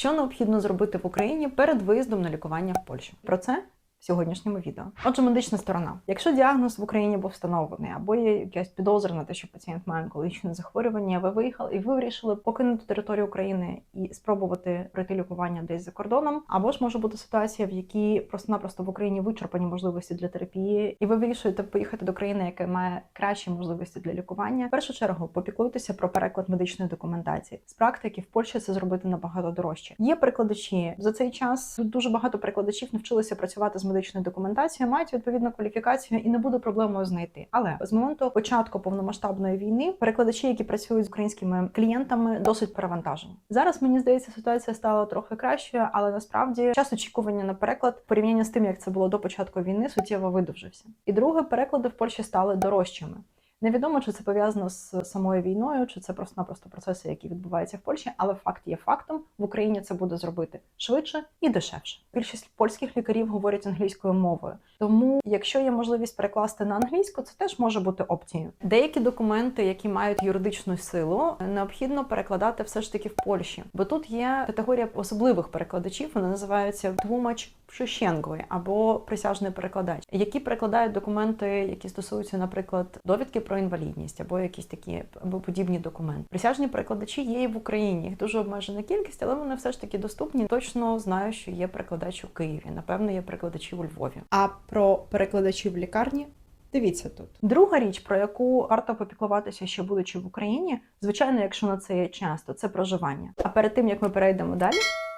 Що необхідно зробити в Україні перед виїздом на лікування в Польщу? Про це в сьогоднішньому відео. Отже, медична сторона. Якщо діагноз в Україні був встановлений, або є якась підозра на те, що пацієнт має онкологічне захворювання, ви виїхали і ви вирішили покинути територію України і спробувати пройти лікування десь за кордоном, або ж може бути ситуація, в якій просто-напросто в Україні вичерпані можливості для терапії, і ви вирішуєте поїхати до країни, яка має кращі можливості для лікування. В першу чергу попіклуйтеся про переклад медичної документації. З практики в Польщі це зробити набагато дорожче. Є перекладачі за цей час. Дуже багато перекладачів навчилися працювати з медичною документацією, мають відповідну кваліфікацію і не буде проблемою знайти. Але з моменту початку повномасштабної війни перекладачі, які працюють з українськими клієнтами, досить перевантажені. Зараз мені здається, ситуація стала трохи кращою, але насправді час очікування на переклад в порівнянні з тим, як це було до початку війни, суттєво видовжився. І друге, переклади в Польщі стали дорожчими. Невідомо, чи це пов'язано з самою війною, чи це просто-напросто процеси, які відбуваються в Польщі, але факт є фактом. В Україні це буде зробити швидше і дешевше. Більшість польських лікарів говорять англійською мовою. Тому, якщо є можливість перекласти на англійську, це теж може бути опцією. Деякі документи, які мають юридичну силу, необхідно перекладати все ж таки в Польщі, бо тут є категорія особливих перекладачів. Вони називаються тлумач Пшущенкою або присяжний перекладач, які перекладають документи, які стосуються, наприклад, довідки про інвалідність або якісь такі або подібні документи. Присяжні перекладачі є і в Україні. Їх дуже обмежена кількість, але вони все ж таки доступні. Точно знаю, що є перекладач у Києві. Напевно, є перекладачі у Львові. А про перекладачів в лікарні дивіться тут. Друга річ, про яку варто попіклуватися, ще будучи в Україні, звичайно, якщо на це є часто, це проживання. А перед тим як ми перейдемо далі,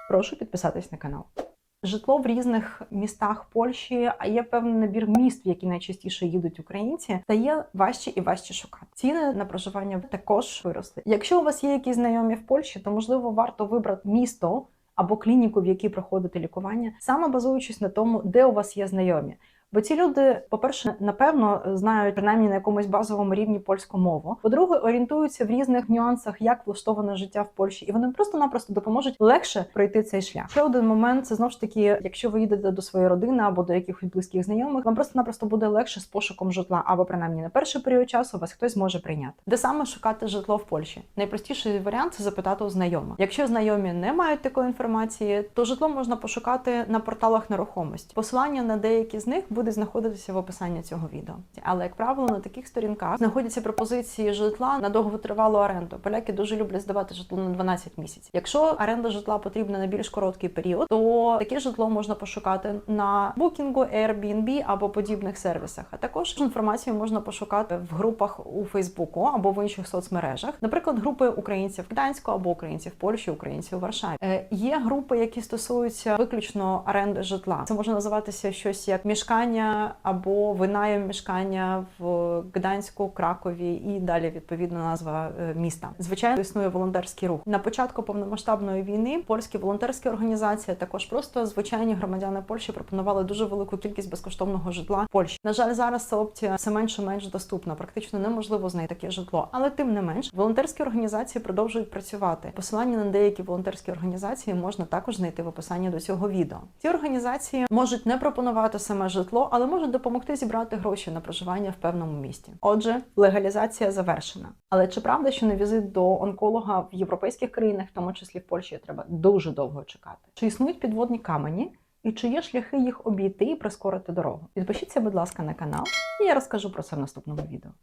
прошу підписатись на канал. Житло в різних містах Польщі, а є певний набір міст, в які найчастіше їдуть українці, стає важче і важче шукати. Ціни на проживання також виросли. Якщо у вас є якісь знайомі в Польщі, то можливо варто вибрати місто або клініку, в якій проходите лікування, саме базуючись на тому, де у вас є знайомі. Бо ці люди, по-перше, напевно, знають принаймні на якомусь базовому рівні польську мову. По-друге, орієнтуються в різних нюансах, як влаштоване життя в Польщі, і вони просто-напросто допоможуть легше пройти цей шлях. Ще один момент це знов ж таки, якщо ви їдете до своєї родини або до якихось близьких знайомих, вам просто-напросто буде легше з пошуком житла, або принаймні на перший період часу вас хтось зможе прийняти. Де саме шукати житло в Польщі? Найпростіший варіант це запитати у знайомих. Якщо знайомі не мають такої інформації, то житло можна пошукати на порталах нерухомості. Посилання на деякі з них буде знаходитися в описанні цього відео. Але як правило, на таких сторінках знаходяться пропозиції житла на довготривалу оренду. Поляки дуже люблять здавати житло на 12 місяців. Якщо оренда житла потрібна на більш короткий період, то таке житло можна пошукати на Booking, Airbnb або подібних сервісах. А також інформацію можна пошукати в групах у Фейсбуку або в інших соцмережах, наприклад, групи українців Гданську або українців Польщі, українців Варшаві. Е, є групи, які стосуються виключно оренди житла. Це може називатися щось як мішкання або винайм мішкання в Гданську, Кракові і далі відповідно назва е, міста. Звичайно, існує волонтерський рух. На початку повномасштабної війни польські волонтерські організації, також просто звичайні громадяни Польщі пропонували дуже велику кількість безкоштовного житла Польщі. На жаль, зараз ця опція все менше менш доступна. Практично неможливо знайти таке житло, але тим не менш волонтерські організації продовжують працювати. Посилання на деякі волонтерські організації можна також знайти в описанні до цього відео. Ці організації можуть не пропонувати саме житло, але можуть допомогти зібрати гроші на проживання в певному місті. Отже, легалізація завершена. Але чи правда, що на візит до онколога в європейських країнах, в тому числі в Польщі, треба дуже довго чекати? Чи існують підводні камені? І чи є шляхи їх обійти і прискорити дорогу? Підпишіться, будь ласка, на канал, і я розкажу про це в наступному відео.